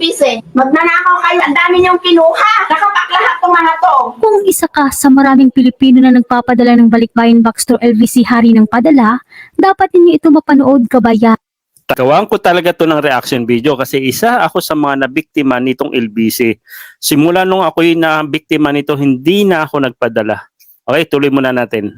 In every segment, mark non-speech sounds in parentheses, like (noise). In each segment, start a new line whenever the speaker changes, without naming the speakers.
LBC. Magnanakaw kayo. Ang dami niyong kinuha. Nakapak lahat ng mga to.
Kung isa ka sa maraming Pilipino na nagpapadala ng balikbayan box to LVC Hari ng Padala, dapat ninyo ito mapanood kabayan.
Gawan ko talaga to ng reaction video kasi isa ako sa mga nabiktima nitong LBC. Simula nung ako'y na biktima nito, hindi na ako nagpadala. Okay, tuloy muna natin.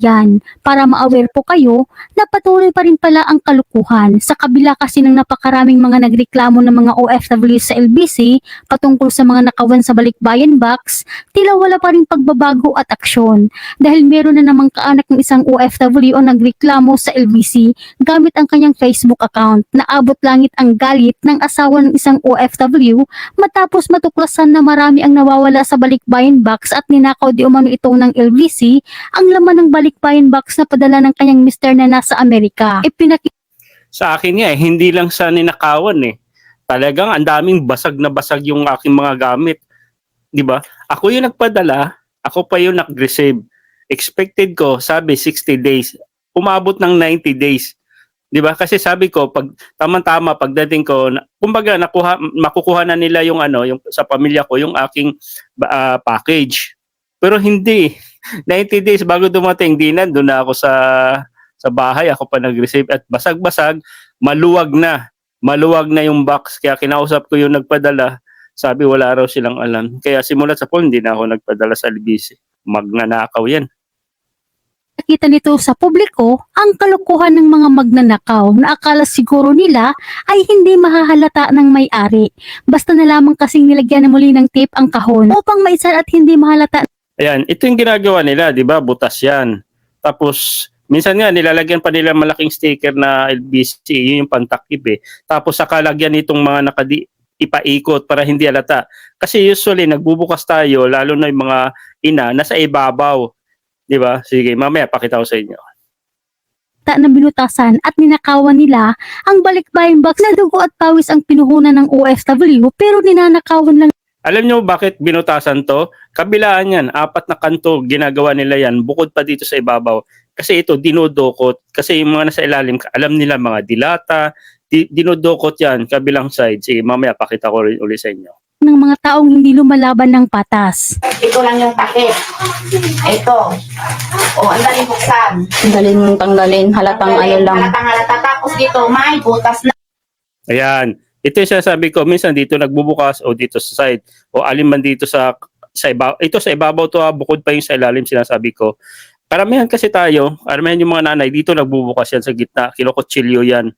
Yan, para ma-aware po kayo na patuloy pa rin pala ang kalukuhan. Sa kabila kasi ng napakaraming mga nagreklamo ng mga OFW sa LBC patungkol sa mga nakawan sa balikbayan box, tila wala pa rin pagbabago at aksyon. Dahil meron na namang kaanak ng isang OFW o nagreklamo sa LBC gamit ang kanyang Facebook account. Na abot langit ang galit ng asawa ng isang OFW matapos matuklasan na marami ang nawawala sa balikbayan box at ninakaw di umano ito ng LBC ang laman ng balikbayan box na padala ng kanyang mister na nasa Amerika. Ipinakita
Sa akin nga, eh, hindi lang sa ninakawan eh. Talagang ang daming basag na basag yung aking mga gamit. 'Di ba? Ako yung nagpadala, ako pa yung nag-receive. Expected ko, sabi 60 days. Umabot ng 90 days. 'Di ba? Kasi sabi ko, pag tama-tama pagdating ko, na- kumbaga nakuha makukuha na nila yung ano, yung sa pamilya ko yung aking ah, package. Pero hindi. 90 days bago dumating, di na doon na ako sa sa bahay, ako pa nag-receive at basag-basag, maluwag na. Maluwag na yung box. Kaya kinausap ko yung nagpadala, sabi wala raw silang alam. Kaya simulat sa pool, hindi na ako nagpadala sa LBC. Magnanakaw yan.
nito sa publiko ang kalukuhan ng mga magnanakaw na akala siguro nila ay hindi mahahalata ng may-ari. Basta na lamang kasing nilagyan na muli ng tape ang kahon upang maisar at hindi mahalata
Ayan, ito yung ginagawa nila, di ba? Butas yan. Tapos, minsan nga, nilalagyan pa nila malaking sticker na LBC, yun yung pantakip eh. Tapos, saka lagyan itong mga nakadi ipaikot para hindi alata. Kasi usually, nagbubukas tayo, lalo na yung mga ina, nasa ibabaw. Di ba? Sige, mamaya pakita ko sa inyo.
na binutasan at ninakawan nila ang balikbayan box na dugo at pawis ang pinuhunan ng OFW pero ninanakawan lang
Alam nyo bakit binutasan to? Kabilaan yan, apat na kanto ginagawa nila yan bukod pa dito sa ibabaw. Kasi ito dinodokot, kasi yung mga nasa ilalim, alam nila mga dilata, di, dinodokot yan kabilang side. Sige, mamaya pakita ko rin ulit sa inyo.
ng mga taong hindi lumalaban ng patas.
Ito lang yung takip. Ito. O, ang daling buksan.
Dalhin mong tanggalin, halatang ano lang.
Halatang halata. Tapos dito, may butas na.
Ayan, ito yung sinasabi ko, minsan dito nagbubukas o dito sa side o alin man dito sa sa ibabaw. Ito sa ibabaw to ha, bukod pa yung sa ilalim sinasabi ko. Karamihan kasi tayo, karamihan yung mga nanay, dito nagbubukas yan sa gitna, kinokotsilyo yan.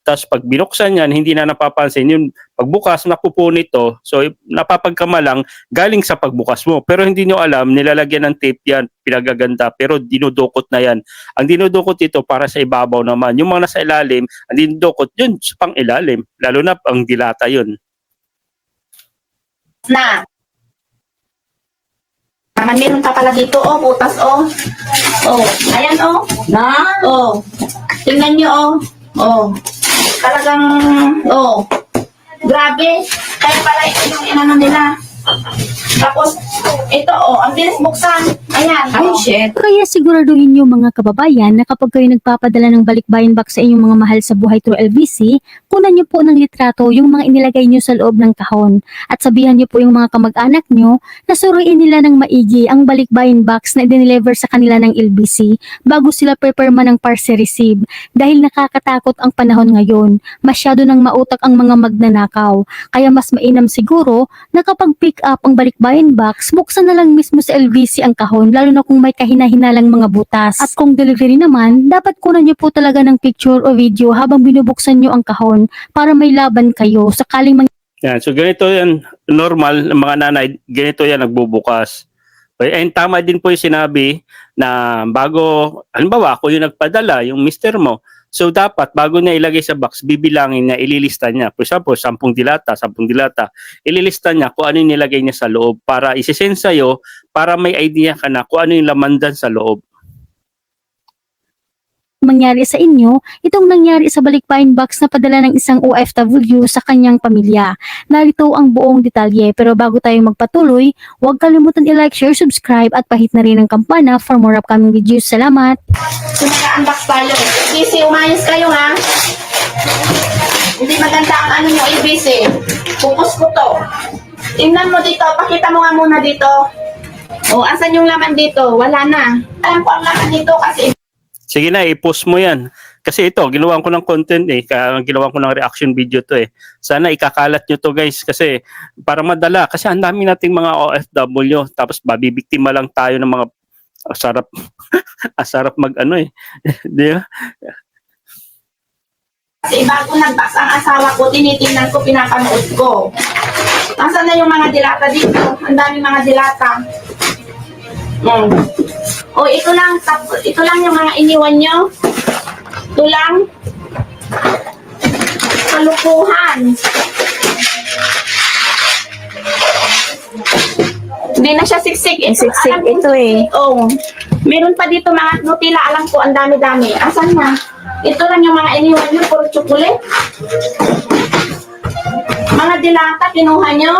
Tapos pag binuksan yan, hindi na napapansin. Yung pagbukas, nakupo nito. So napapagkamalang galing sa pagbukas mo. Pero hindi nyo alam, nilalagyan ng tape yan, pinagaganda. Pero dinudukot na yan. Ang dinudukot ito para sa ibabaw naman. Yung mga nasa ilalim, ang dinudukot yun sa pang ilalim. Lalo na ang dilata yun.
na. Naman meron ka pala dito, oh, butas, oh. Oh, ayan, oh.
Na?
Oh. Tingnan nyo, oh. Oh. Talagang, oh. Grabe. Kaya pala ito yung inano nila. Tapos, ito, oh, ang bilis buksan. Ayan,
Ay,
oh.
shit.
Kaya siguraduhin niyo mga kababayan na kapag kayo nagpapadala ng balikbayan box sa inyong mga mahal sa buhay through LVC, kunan niyo po ng litrato yung mga inilagay niyo sa loob ng kahon at sabihan niyo po yung mga kamag-anak niyo na suruin nila ng maigi ang balikbayan box na i-deliver sa kanila ng LBC bago sila preperma ng parcel receive dahil nakakatakot ang panahon ngayon. Masyado nang mautak ang mga magnanakaw. Kaya mas mainam siguro na kapag pick up ang balikbayan box, buksan na lang mismo sa LVC ang kahon lalo na kung may kahina-hinalang mga butas. At kung delivery naman, dapat kunan niyo po talaga ng picture o video habang binubuksan niyo ang kahon para may laban kayo sakaling mang
Yan. So ganito yan, normal, mga nanay, ganito yan nagbubukas. And tama din po yung sinabi na bago, halimbawa ako yung nagpadala, yung mister mo. So dapat bago niya ilagay sa box, bibilangin niya, ililista niya. For example, 10 dilata, 10 dilata. Ililista niya kung ano yung nilagay niya sa loob para isisend sa'yo para may idea ka na kung ano yung laman dyan sa loob.
Mangyari sa inyo, itong nangyari sa balikbayan box na padala ng isang OFW sa kanyang pamilya. Narito ang buong detalye pero bago tayo magpatuloy, huwag kalimutan i-like, share, subscribe at pahit na rin ang kampana for more upcoming videos. Salamat!
So, nag-unbox tayo. Busy, umayos kayo, ha? Hindi maganda ang ano yung ABC. Pupus ko to. Tingnan mo dito. Pakita mo nga muna dito. O, asan yung laman dito? Wala na. Alam ko ang laman dito kasi
Sige na, i-post mo yan. Kasi ito, ginawa ko ng content eh. Ginawa ko ng reaction video to eh. Sana ikakalat nyo to guys. Kasi para madala. Kasi ang dami nating mga OFW. Tapos babibiktima lang tayo ng mga asarap asarap (laughs) mag ano eh. (laughs) Di ba?
Kasi bago nagbox ang asawa ko, tinitingnan ko, pinapanood ko. Nasaan na yung mga dilata dito? Ang daming mga dilata. Hmm. O, ito lang, tap, ito lang yung mga iniwan nyo. Ito lang. Kalukuhan. Hindi na siya siksik. Ito,
Siksik
alam
ito eh.
Oo. Meron pa dito mga Nutella, alam ko, ang dami-dami. Asan na? Ito lang yung mga iniwan nyo, puro chocolate. Mga dilata, kinuha nyo.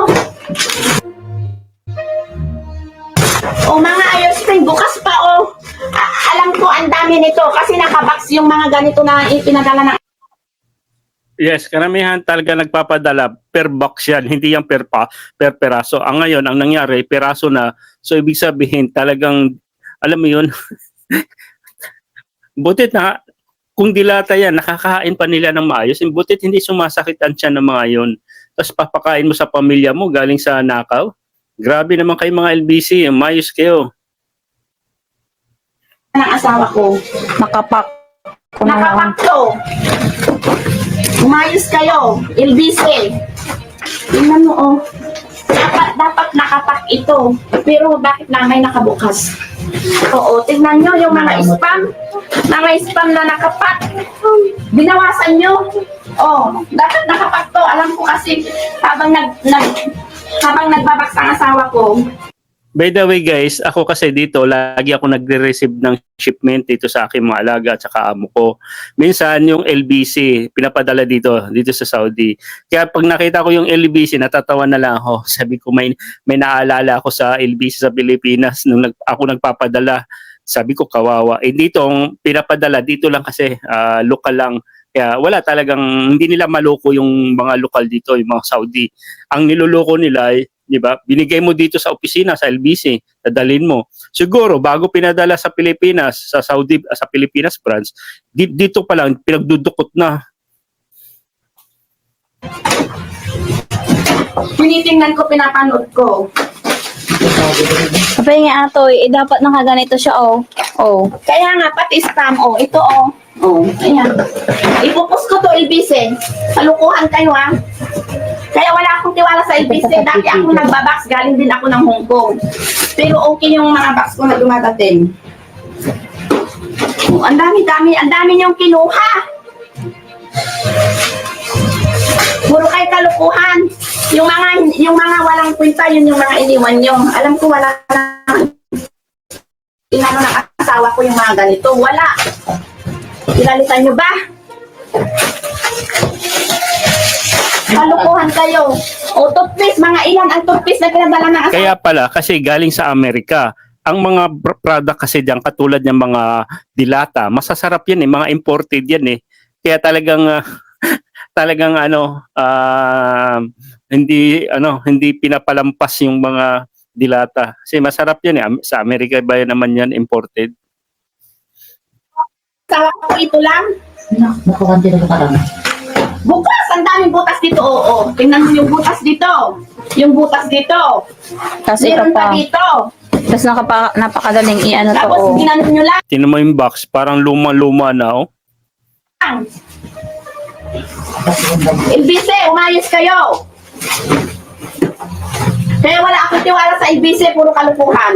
O mga cream, bukas pa o. A- alam ko, ang dami nito kasi nakabox yung mga ganito na ipinadala ng
Yes, karamihan talaga nagpapadala per box yan, hindi yan per pa, per peraso. Ang ngayon, ang nangyari, peraso na. So ibig sabihin, talagang alam mo 'yun. (laughs) butit na kung dilata yan, nakakain pa nila ng maayos. Butit hindi sumasakit ang tiyan ng mga 'yon. Tapos papakain mo sa pamilya mo galing sa nakaw. Grabe naman kayo mga LBC, mayos kayo.
Ng asawa ko.
Nakapak. Kung ano.
Nakapakto. Umayos kayo. LBC. Tingnan mo, oh. Dapat, dapat nakapak ito. Pero bakit na may nakabukas? Oo, tingnan nyo yung mga spam. Mga spam na nakapak. Binawasan nyo. Oh, dapat nakapak to. Alam ko kasi habang nag, nag habang nagbabaks ang asawa ko,
By the way guys, ako kasi dito, lagi ako nagre-receive ng shipment dito sa aking mga alaga at saka amo ko. Minsan yung LBC, pinapadala dito, dito sa Saudi. Kaya pag nakita ko yung LBC, natatawa na lang ako. (laughs) Sabi ko may, may naalala ako sa LBC sa Pilipinas nung nag, ako nagpapadala. Sabi ko kawawa. Eh dito, pinapadala, dito lang kasi ah, local lang. Kaya wala talagang, hindi nila maloko yung mga lokal dito, yung mga Saudi. Ang niloloko nila, ay, di ba? Binigay mo dito sa opisina sa LBC, dadalhin mo. Siguro bago pinadala sa Pilipinas, sa Saudi sa Pilipinas branch, di- dito pa lang pinagdudukot na.
tinitingnan ko, pinapanood ko.
Sabi nga atoy, eh dapat nakaganito siya oh. Oh.
Kaya nga, pati spam, oh, ito, oh. Oh, ayan. Ipupus ko to, LBC. Kalukuhan kayo, ha? Kaya wala akong tiwala sa LBC. Dati ako nagbabox, galing din ako ng Hong Kong. Pero okay yung mga box ko na dumadating. Oh, ang dami-dami, ang dami niyong kinuha. Puro kayo kalukuhan. Yung mga, yung mga walang kwenta, yun yung mga iniwan nyo. Alam ko wala na inano ng asawa ko yung mga ganito. Wala. Pinalitan nyo ba? Kalukuhan kayo. O toothpaste, mga ilan ang toothpaste na pinadala ng asawa
Kaya pala kasi galing sa Amerika. Ang mga pr- product kasi diyan katulad ng mga dilata, masasarap yan eh, mga imported yan eh. Kaya talagang ah, (laughs) talagang ano ah, hindi ano hindi pinapalampas yung mga dilata. Kasi masarap yan eh. Sa Amerika ba yan naman yan imported?
asawa ko. Ito lang.
Nakukanti na parang.
Bukas, ang daming butas dito. Oo, tingnan mo yung butas dito. Yung butas dito.
Tapos ito
Meron pa
pa.
dito.
Tapos nakapa, napakagaling i-ano to
Tapos
oh.
ginano nyo lang.
Tingnan mo yung box, parang luma-luma na oh.
LBC, umayos kayo. Kaya wala akong tiwala sa LBC, puro kalukuhan.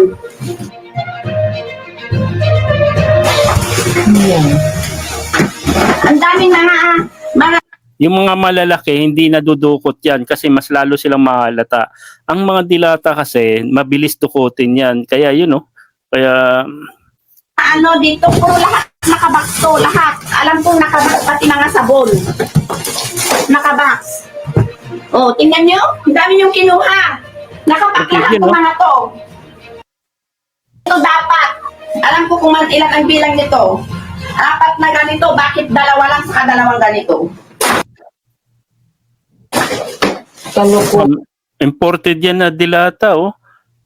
Yan.
Ang daming mga, mga
Yung mga malalaki, hindi nadudukot yan kasi mas lalo silang mahalata. Ang mga dilata kasi, mabilis dukutin yan. Kaya yun oh. Kaya
ano dito, puro lahat nakabox to, lahat. Alam kong nakabox pati mga sabon. Nakabox. Oh, tingnan nyo, ang dami yung kinuha. Nakapak
Okay,
lahat
yun, no?
mga to. Ito dapat. Alam ko kung ilan ang bilang nito. Apat na ganito, bakit dalawa lang sa dalawang ganito?
Kaloko.
Imported yan na dilata, oh.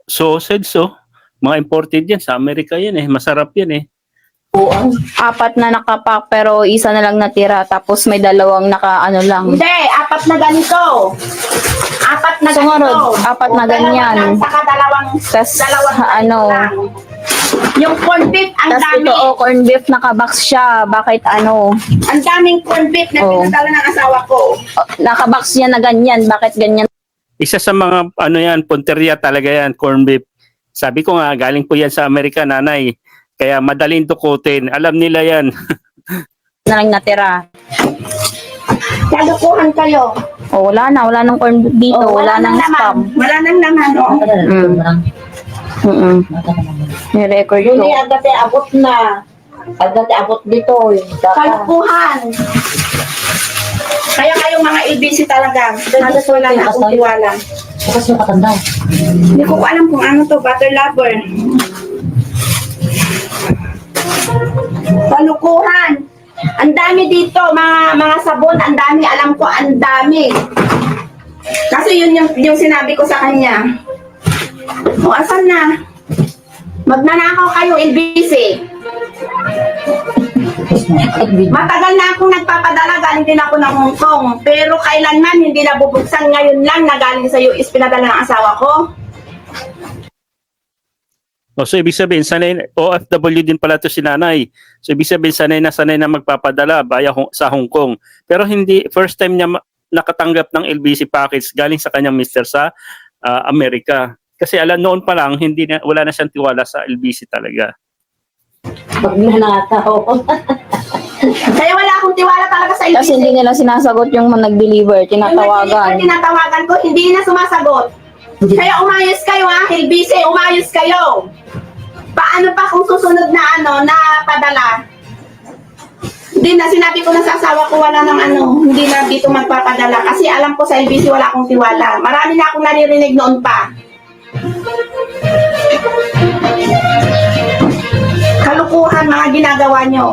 Sausage, oh. Mga imported yan. Sa Amerika yan, eh. Masarap yan, eh.
Buang.
Apat na nakapak pero isa na lang natira tapos may dalawang naka ano lang.
Hindi, apat na ganito. Apat na
Sumunod,
ganito.
apat na
O, dalawa
ganyan.
lang, Saka dalawang,
Tas
dalawang
ano,
lang. Yung corn beef, ang
tas
dami.
ito oh, corn beef nakabox siya. Bakit ano?
Ang daming corn beef na
Oh.
pinadala ng asawa ko.
Oh, Nakabox niya na ganyan. Bakit ganyan?
Isa sa mga, ano yan, punteriya talaga yan, corn beef. Sabi ko nga, galing po yan sa Amerika, nanay. Kaya madaling dukutin. Alam nila yan. (laughs)
na lang natira.
Kalukuhan kayo.
Oh, wala na. Wala nang corn beef dito.
Oh,
wala, nang
naman.
spam.
Wala nang naman, oh.
Mm. Lang.
Mm-mm.
Mata naman.
May record
Yun
ko.
eh, agad eh, abot na. Agad eh, abot dito.
Kalukuhan. Kaya kayong mga LBC talaga. Halos wala na akong tiwala.
Bukas yung katanda.
Hindi ko alam kung ano to, butter lover. Kalukuhan. Ang dami dito, mga mga sabon, ang dami, alam ko, ang dami. Kasi yun yung, yung sinabi ko sa kanya. O, asan na? Magnanakaw kayo, LBC.
Video.
Matagal na akong nagpapadala, galing din ako ng Hong Kong. Pero kailanman hindi nabubuksan ngayon lang na galing sa US pinadala ng asawa ko.
O, so, ibig sabihin, sanay, OFW din pala to si nanay. So, ibig sabihin, sanay na sanay na magpapadala Hong- sa Hong Kong. Pero hindi, first time niya nakatanggap ng LBC package galing sa kanyang mister sa ah, Amerika. Kasi alam noon pa lang, hindi na, wala na siyang tiwala sa LBC talaga.
Magnanakaw. (laughs)
Kaya wala akong tiwala talaga sa LBC.
Kasi hindi nila sinasagot yung mga nag-deliver.
Yung
Tinatawagan.
nag-deliver, tinatawagan ko, hindi na sumasagot. Kaya umayos kayo ha, LBC, umayos kayo. Paano pa kung susunod na ano, na padala? Hindi na, sinabi ko na sa asawa ko, wala nang ano, hindi na dito magpapadala. Kasi alam ko sa LBC, wala akong tiwala. Marami na akong naririnig noon pa. Kalukuhan mga ginagawa nyo.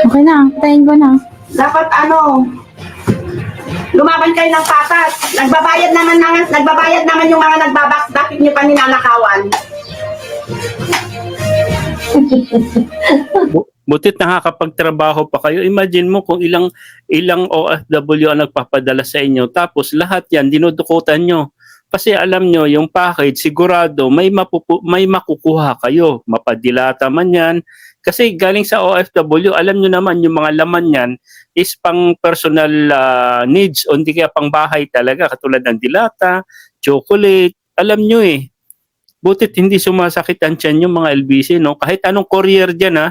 Okay na, patayin ko na.
Dapat ano, lumaban kayo ng patas. Nagbabayad naman, naman nagbabayad naman yung mga nagbabaks, bakit nyo pa ninanakawan?
Bu- (laughs) Butit nakakapagtrabaho pa kayo. Imagine mo kung ilang ilang OFW ang nagpapadala sa inyo. Tapos lahat yan, dinudukutan nyo. Kasi alam nyo, yung package, sigurado may, mapupu- may makukuha kayo. Mapadilata man yan. Kasi galing sa OFW, alam nyo naman yung mga laman yan is pang personal ah, needs o hindi kaya pang bahay talaga. Katulad ng dilata, chocolate. Alam nyo eh. Butit hindi sumasakit ang tiyan yung mga LBC. No? Kahit anong courier dyan ha,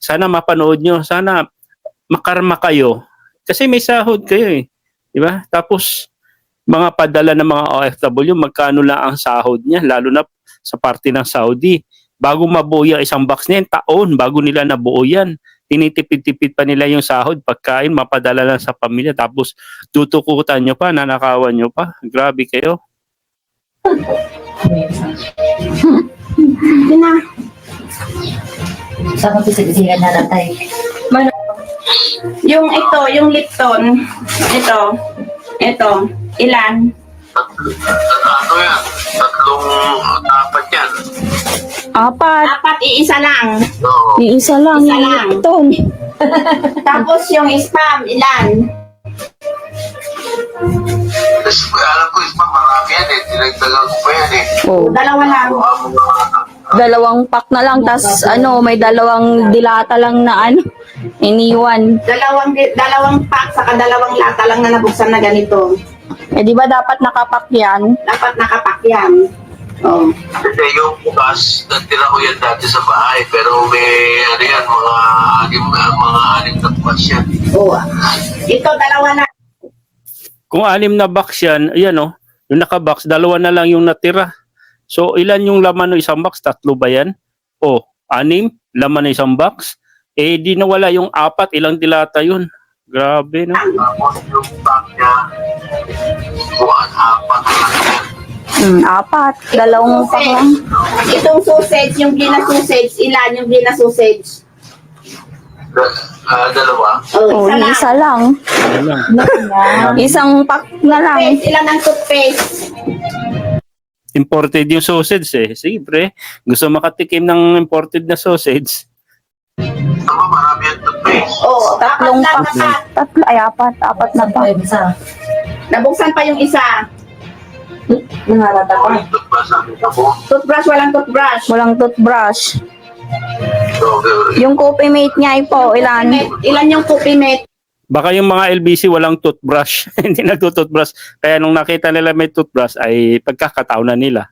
sana mapanood nyo, sana makarma kayo. Kasi may sahod kayo eh. Di ba? Tapos, mga padala ng mga OFW, magkano lang ang sahod niya, lalo na sa parte ng Saudi. Bago mabuo yung isang box niya, taon bago nila nabuo yan. Tinitipid-tipid pa nila yung sahod, pagkain, mapadala lang sa pamilya. Tapos, tutukutan nyo pa, nanakawan nyo pa. Grabe kayo.
Yun na.
Sa magpisigilan na lang tayo.
Yung ito, yung Lipton, ito, ito, ilan?
ano yan? Tatlong, apat yan.
Apat.
Apat, iisa lang.
Oo.
Yung isa lang.
Isa
yung
lang.
Lipton. (laughs)
Tapos yung spam, ilan?
Tapos, alam ko, isma, marami yan eh. Dinagdagan ko pa yan eh.
Oh.
Dalawa lang.
Ako mga
Dalawang pack na lang. tas ano, may dalawang dilata lang na ano. Iniwan.
Dalawang, dalawang pack, saka dalawang lata lang na nabuksan na ganito.
Eh di ba dapat nakapak yan?
Dapat nakapak yan. Oh.
Kasi yung bukas, natira ko yan dati sa bahay. Pero may, ano yan, mga anim, mga anim na bukas yan.
oh. Ito, dalawa na.
Kung anim na box yan, ayan o, yung naka-box, dalawa na lang yung natira. So, ilan yung laman ng isang box? Tatlo ba yan? O, anim, laman ng isang box. Eh, di nawala yung apat, ilang dilata yun. Grabe, no?
Tapos yung bag niya, buwan, apat.
Hmm, apat. Dalawang pack lang.
Itong sausage, yung gina sausage, ilan yung gina sausage?
Ah, dalawa.
Oh,
isa lang.
isa lang.
Lang.
Isang pack na lang.
Toothpaste, ilan ang toothpaste?
Imported yung sausage eh. Sige pre, gusto makatikim ng imported na sausage.
Tama, marami ang toothpaste.
Oo,
Tatlong pack. Tatlo, ay apat. Apat na pa.
Isa.
Nabuksan pa yung isa.
Nangarata
Ako
pa.
toothbrush ako.
Walang toothbrush.
Walang toothbrush. Yung coffee mate niya ay po, ilan?
Mate, ilan yung cookie mate?
Baka yung mga LBC walang toothbrush. (laughs) Hindi nagtutoothbrush. Kaya nung nakita nila may toothbrush ay pagkakataon na nila.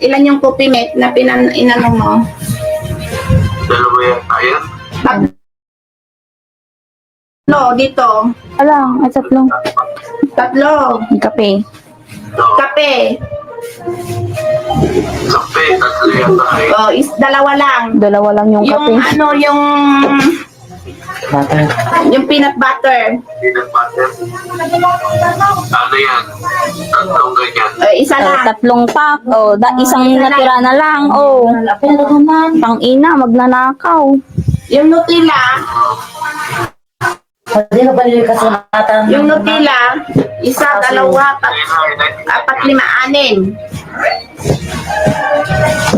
Ilan yung mate na pinan inano mo?
Dalawa yan. Ayan.
No, dito.
Alang, ay tatlong.
Tatlo.
May kape.
No.
Kape.
Kape, tatlo ay.
Oh, is dalawa lang.
Dalawa lang yung
Yung
kape.
ano, yung
Bata.
yung peanut butter.
Peanut butter. Ano yan? Tatlong ganyan.
Eh, isa
Oh,
lang.
tatlong pack. Oh, da, isang natira na lang. Oh,
Pero naman.
pang ina, magnanakaw.
Yung Nutella,
Hindi na balik kasi mata.
yung Nutella, isa, dalawa,
na.
apat, lima, anim.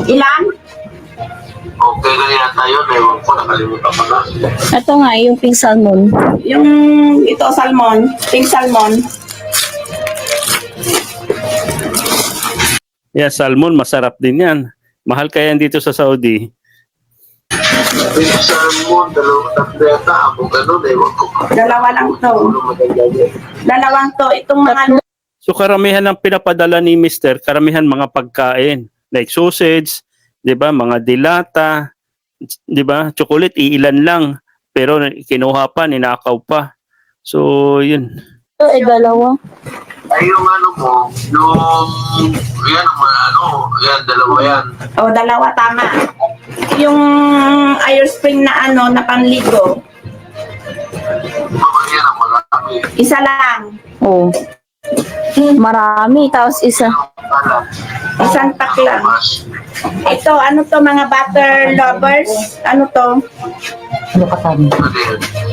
Ilan?
Okay na yata yun. Ewan ko, nakalimutan ko na.
Ito nga, yung pink salmon.
Yung ito, salmon, pink salmon.
Yeah, salmon masarap din yan. Mahal kaya yan dito sa Saudi.
Yung salmon, dalawang tatlo yata. Ako ganun, ewan ko.
Dalawa lang to.
Ano?
Dalawang to. Itong mga
So karamihan ng pinapadala ni Mister, karamihan mga pagkain. Like sausage, 'di ba? Mga dilata, 'di ba? Chocolate iilan lang. Pero kinuha pa, ninakaw pa. So, yun.
Ito ay dalawa.
Ay, yung ano mo, yung, yan, ano, yan, dalawa yan.
O, dalawa, tama. Yung iron spring na ano, na panligo, isa lang.
Oh. Marami. Tapos isa.
Isang.
Mas,
Ito, ano to, mga butter lovers? Ano to?
Ano ka
yan?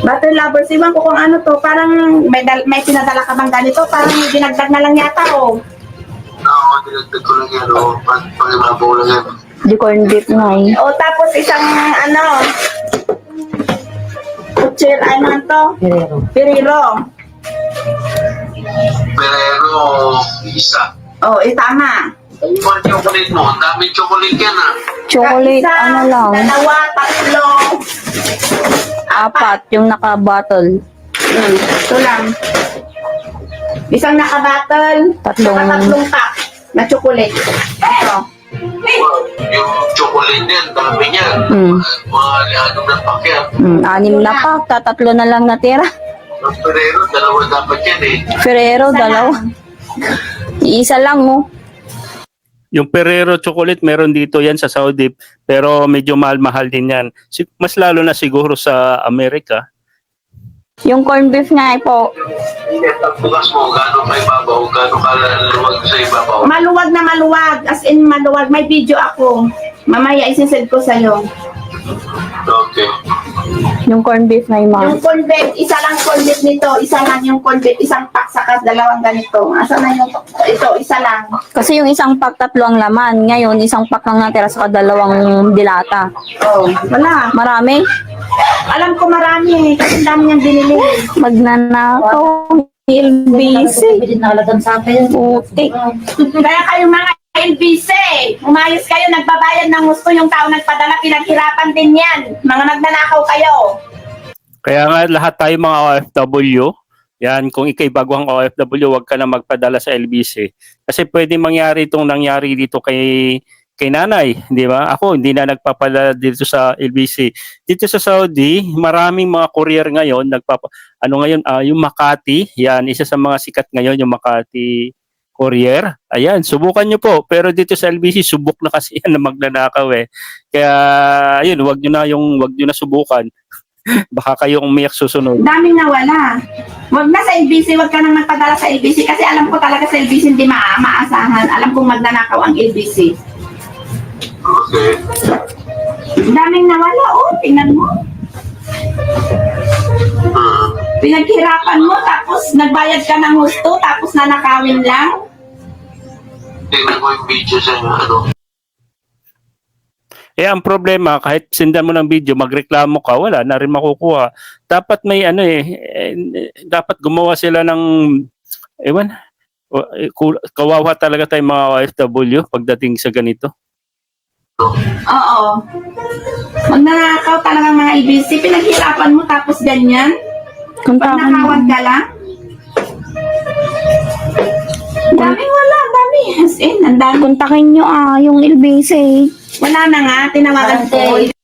Butter lovers, iwan ko kung ano to. Parang may, dal- may pinadala ka bang ganito? Parang dinagdag na lang yata, oh.
Oo, dinagdag ko lang yan, o. Pag, pag ibabaw lang yan.
Di corn beef nga eh.
O, tapos isang, ano, kutsir, ano to?
Guerrero.
Piriro.
Pero, isa.
O, eh, tama.
Yung mga chocolate mo, ang daming chocolate yan, ah.
Chocolate,
Isa,
ano lang.
Dalawa, tatlo.
Apat yung naka-bottle.
Hmm, ito lang. Isang nakabattle,
Tatlong-
saka tatlong pack na chocolate. Ito.
Wow, yung chocolate yan, dami niyan.
Hmm.
Mga ano na pack yan.
Hmm, anim na pack. Tatatlo na lang natira.
Ang Ferrero, dalawa dapat yan, eh.
Ferrero, dalawa. (laughs) Isa lang oh.
Yung Ferrero chocolate meron dito yan sa Saudi, pero medyo mahal-mahal din yan. Si- Mas lalo na siguro sa Amerika.
Yung corn beef nga eh po.
Bukas mo, gano'n ka ibabaw, gano'n ka laluwag sa ibabaw.
Maluwag na maluwag. As in maluwag. May video ako. Mamaya isisend ko sa'yo.
Okay.
Yung corn beef nga yung mga.
Yung corn beef, isa lang corn beef nito. Isa lang yung corn beef. Isang pack saka dalawang ganito. Asa na yung ito? Isa lang.
Kasi yung isang pack tatlo ang laman. Ngayon, isang pack lang natira sa dalawang dilata.
Oh, wala.
Marami.
Alam ko marami. Kasi ang dami niyang binili.
Magnanakaw.
Nakalagan sa akin.
Putik.
Kaya kayo mga LBC, umayos kayo, nagbabayad ng gusto yung tao nagpadala, pinaghirapan din yan. Mga nagnanakaw kayo.
Kaya nga lahat tayo mga OFW, yan, kung ikay baguhang OFW, wag ka na magpadala sa LBC. Kasi pwede mangyari itong nangyari dito kay kay nanay, di ba? Ako, hindi na nagpapadala dito sa LBC. Dito sa Saudi, maraming mga courier ngayon, nagpapa, ano ngayon, ah, yung Makati, yan, isa sa mga sikat ngayon, yung Makati courier. Ayan, subukan nyo po. Pero dito sa LBC, subok na kasi yan na magnanakaw eh. Kaya, ayun, wag nyo na yung, wag nyo na subukan. (laughs) Baka kayo umiyak susunod.
Daming nawala. Wag na sa LBC, wag ka nang magpadala sa LBC kasi alam ko talaga sa LBC hindi ma maasahan. Alam kong magnanakaw ang LBC.
Okay.
Daming nawala, oh, tingnan mo. Pinaghirapan mo, tapos nagbayad ka ng husto, tapos nanakawin lang.
Tingnan ko yung video sa ano.
Eh, ang problema, kahit sindan mo ng video, magreklamo ka, wala na rin makukuha. Dapat may ano eh, eh, dapat gumawa sila ng, ewan, eh, kawawa talaga tayong mga OFW pagdating sa ganito.
Oo. Magnanakaw talaga mga IBC. Pinaghirapan mo, tapos ganyan. Pag
mo.
nakawan ka lang. Ang dami wala, ang dami. As in, ang dami.
Kontakin nyo ah, yung LBC.
Wala na nga, tinawagan ko.